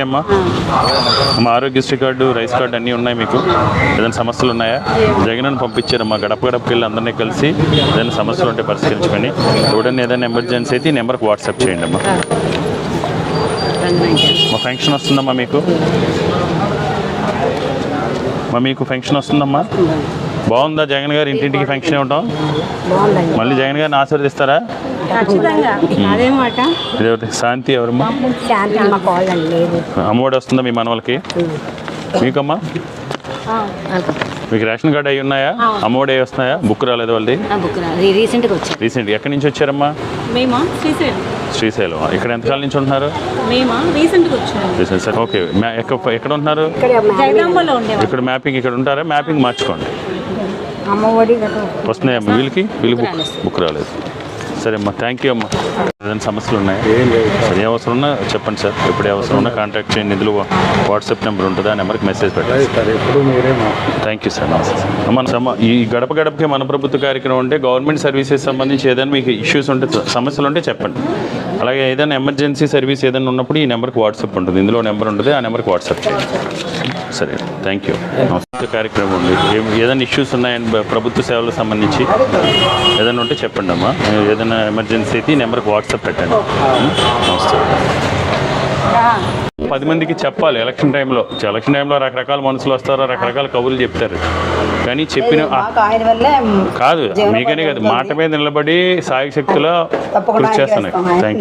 అమ్మా. మా Aarogyasri card rice card అన్నీ ఉన్నాయి మీకు. ఏదైనా సమస్యలు ఉన్నాయా? జగన్ పంపించారమ్మా. గడప గడపకి వెళ్ళి అందరినీ కలిసి ఏదైనా సమస్యలు ఉంటే పరిష్కరించుకొని ఎవడన్నా ఏదైనా ఎమర్జెన్సీ అయితే ఈ నెంబర్కి వాట్సాప్ చేయండి అమ్మా. మా ఫంక్షన్ వస్తుందమ్మా మీకు. మా మీకు ఫంక్షన్ వస్తుందమ్మా. బాగుందా? జగన్ గారు ఇంటింటికి ఫంక్షన్ ఇవ్వటం మళ్ళీ జగన్ గారిని ఆశీర్వదిస్తారా? శాంతి ఎవరమ్మా? అమ్మఒడి వస్తుందా మీ మనవలకి? మీకమ్మా? మీకు రేషన్ కార్డు అయి ఉన్నాయా? అమ్మఒడి అయి వస్తున్నాయా? బుక్ రాలేదు వాళ్ళది? రీసెంట్. ఎక్కడి నుంచి వచ్చారమ్మా? మేమా? శ్రీశైలం. ఇక్కడ ఎంతకాలం నుంచి ఉంటున్నారు? ఓకే. ఎక్కడ ఉంటున్నారు? ఇక్కడ మ్యాపింగ్ ఇక్కడ ఉంటారా? మ్యాపింగ్ మార్చుకోండి. వస్తున్నాయమ్మా వీళ్ళకి? వీళ్ళకి బుక్ బుక్ రాలేదు. సరే అమ్మా థ్యాంక్ యూ అమ్మా. ఏదైనా సమస్యలు ఉన్నాయా? సరే ఏ అవసరం ఉన్నా చెప్పండి సార్. ఎప్పుడు అవసరం ఉన్నా కాంటాక్ట్ చేయండి. ఇందులో వాట్సాప్ నెంబర్ ఉంటుంది ఆ నెంబర్కి మెసేజ్ పెట్టండి థ్యాంక్ యూ సార్. నమస్తే సమ ఈ గడప గడపకి మన ప్రభుత్వ కార్యక్రమం ఉంటే గవర్నమెంట్ సర్వీసెస్ సంబంధించి ఏదైనా మీకు ఇష్యూస్ ఉంటే సమస్యలు ఉంటే చెప్పండి. అలాగే ఏదైనా ఎమర్జెన్సీ సర్వీస్ ఏదైనా ఉన్నప్పుడు ఈ నెంబర్కి వాట్సాప్ ఉంటుంది. ఇందులో నెంబర్ ఉంటుంది. ఆ నెంబర్కి వాట్సాప్ చేయండి. సరే థ్యాంక్ యూ నమస్తే. కార్యక్రమం ఉంది. ఏదైనా ఇష్యూస్ ఉన్నాయండి బ- ప్రభుత్వ సేవలకు సంబంధించి ఏదైనా ఉంటే చెప్పండి అమ్మా. ఏదైనా ఎమర్జెన్సీ అయితే ఈ నెంబర్కి వాట్సాప్ పెట్టండి. నమస్తే. పది మందికి చెప్పాలి ఎలక్షన్ టైంలో. ఎలక్షన్ టైంలో రకరకాల మనుషులు వస్తారో రకరకాల కబుర్లు చెప్తారు. కానీ చెప్పిన కాదు మీకనే కాదు మాట మీద నిలబడి సాయి శక్తిలో తప్పకుండా కృషి చేస్తున్నాయి. చేస్తాం. Thank you